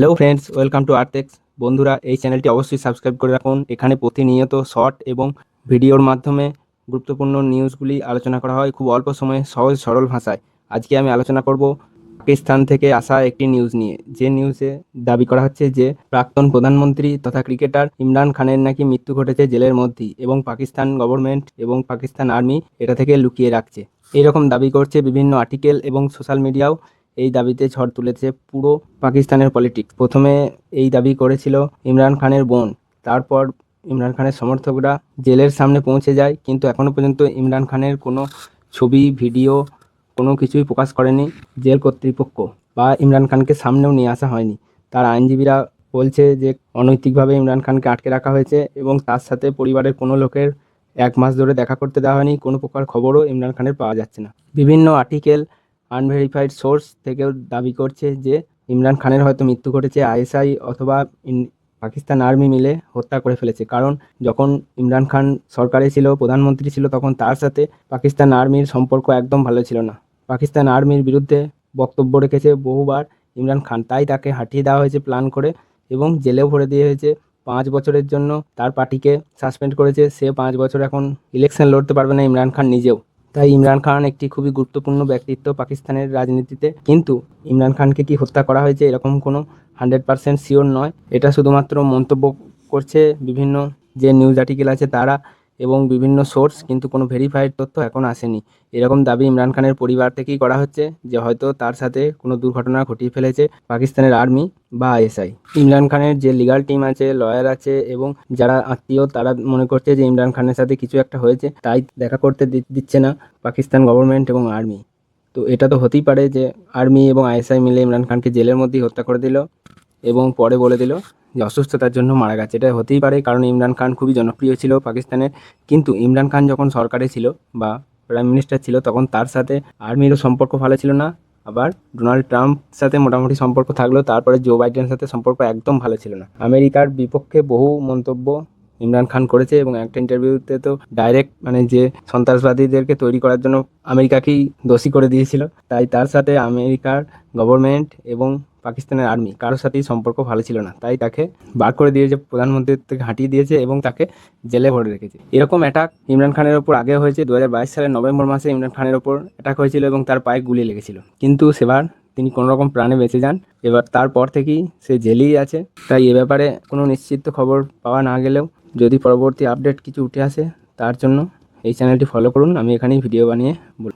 Hello friends welcome to Artex বন্ধুরা, এই চ্যানেলটি অবশ্যই সাবস্ক্রাইব করে রাখুন। এখানে প্রতিনিয়ত শর্ট এবং ভিডিওর মাধ্যমে গুরুত্বপূর্ণ নিউজগুলি আলোচনা করা হয় খুব অল্প সময়ে, সহজ সরল ভাষায়। আজকে আমি আলোচনা করব পাকিস্তান থেকে আসা একটি নিউজ নিয়ে। যে নিউজে দাবি করা হচ্ছে যে, প্রাক্তন প্রধানমন্ত্রী তথা ক্রিকেটার ইমরান খানের নাকি মৃত্যু ঘটেছে জেলের মধ্যেই এবং পাকিস্তান গভর্নমেন্ট এবং পাকিস্তান আর্মি এটা থেকে লুকিয়ে রাখছে। এইরকম দাবি করছে বিভিন্ন আর্টিকেল এবং সোশ্যাল মিডিয়াও এই দাবিতে ঝড় তুলেছে পুরো পাকিস্তানের পলিটিক্স। প্রথমে এই দাবি করেছিল ইমরান খানের বোন। তারপর ইমরান খানের সমর্থকরা জেলের সামনে পৌঁছে যায়, কিন্তু এখনও পর্যন্ত ইমরান খানের কোনো ছবি, ভিডিও, কোনো কিছুই প্রকাশ করেনি জেল কর্তৃপক্ষ বা ইমরান খানকে সামনেও নিয়ে আসা হয়নি। তার আইনজীবীরা বলছে যে অনৈতিকভাবে ইমরান খানকে আটকে রাখা হয়েছে এবং তার সাথে পরিবারের কোনো লোকের এক মাস ধরে দেখা করতে দেওয়া হয়নি। কোনো প্রকার খবরও ইমরান খানের পাওয়া যাচ্ছে না। বিভিন্ন আর্টিকেল আনভেরিফাইড সোর্স থেকেও দাবি করছে যে ইমরান খানের হয়তো মৃত্যু ঘটেছে আইএসআই অথবা পাকিস্তান আর্মি মিলে হত্যা করে ফেলেছে। কারণ যখন ইমরান খান সরকারে ছিল, প্রধানমন্ত্রী ছিল, তখন তার সাথে পাকিস্তান আর্মির সম্পর্ক একদম ভালো ছিল না। পাকিস্তান আর্মির বিরুদ্ধে বক্তব্য রেখেছে বহুবার ইমরান খান। তাই তাকে হাঁটিয়ে দেওয়া হয়েছে প্ল্যান করে এবং জেলেও ভরে দিয়ে হয়েছে। পাঁচ বছরের জন্য তার পার্টিকে সাসপেন্ড করেছে। সে পাঁচ বছর এখন ইলেকশন লড়তে পারবে না ইমরান খান নিজেও। তাই ইমরান খান একটি খুবই গুরুত্বপূর্ণ ব্যক্তিত্ব পাকিস্তানের রাজনীতিতে। কিন্তু ইমরান খানকে কি হত্যা করা হয়েছে এরকম কোনো হান্ড্রেড পারসেন্ট শিওর নয়। এটা শুধুমাত্র মন্তব্য করছে বিভিন্ন যে নিউজ আর্টিকেল আছে, তারা এবং বিভিন্ন সোর্স কিন্তু কোনো ভেরিফাইড তথ্য এখন আসেনি। এরকম দাবি ইমরান খানের পরিবার থেকেই করা হচ্ছে যে হয়তো তার সাথে কোনো দুর্ঘটনা ঘটিয়ে ফেলেছে পাকিস্তানের আর্মি বা আইএসআই। ইমরান খানের যে লিগাল টিম আছে লয়ার আছে এবং যারা আত্মীয়, তারা মনে করছে যে ইমরান খানের সাথে কিছু একটা হয়েছে, তাই দেখা করতে দিচ্ছে না পাকিস্তান গভর্নমেন্ট এবং আর্মি। তো এটা তো হতেই পারে যে আর্মি এবং আইএসআই মিলে ইমরান খানকে জেলের মধ্যেই হত্যা করে দিল এবং পরে বলে দিল যে অসুস্থতার জন্য মারা গেছে। এটা হতেই পারে কারণ ইমরান খান খুবই জনপ্রিয় ছিল পাকিস্তানের কিন্তু ইমরান খান যখন সরকারে ছিল বা প্রাইম মিনিস্টার ছিল তখন তার সাথে আর্মিরও সম্পর্ক ভালো ছিল না। আবার ডোনাল্ড ট্রাম্প সাথে মোটামুটি সম্পর্ক থাকলেও তারপরে জো বাইডেনের সাথে সম্পর্ক একদম ভালো ছিল না। আমেরিকার বিপক্ষে বহু মন্তব্য ইমরান খান করেছে এবং একটা ইন্টারভিউতে তো ডাইরেক্ট মানে যে সন্ত্রাসবাদীদেরকে তৈরি করার জন্য আমেরিকাকেই দোষী করে দিয়েছিল। তাই তার সাথে আমেরিকার গভর্নমেন্ট এবং পাকিস্তানের আর্মি কারোর সাথেই সম্পর্ক ভালো ছিল না। তাই তাকে বার করে দিয়েছে প্রধানমন্ত্রীর থেকে হাঁটিয়ে দিয়েছে এবং তাকে জেলে ভরে রেখেছে। এরকম অ্যাটাক ইমরান খানের ওপর আগে হয়েছে। দু হাজার বাইশ সালের নভেম্বর মাসে ইমরান খানের ওপর অ্যাটাক হয়েছিল এবং তার পায়ে গুলি লেগেছিল। কিন্তু সেবার তিনি কোনো রকম প্রাণে বেঁচে যান। এবার তারপর থেকেই সে জেলেই আছে। তাই এ ব্যাপারে কোনো নিশ্চিত খবর পাওয়া না গেলেও যদি পরবর্তী আপডেট কিছু উঠে আসে, তার জন্য এই চ্যানেলটি ফলো করুন। আমি এখানেই ভিডিও বানিয়ে বল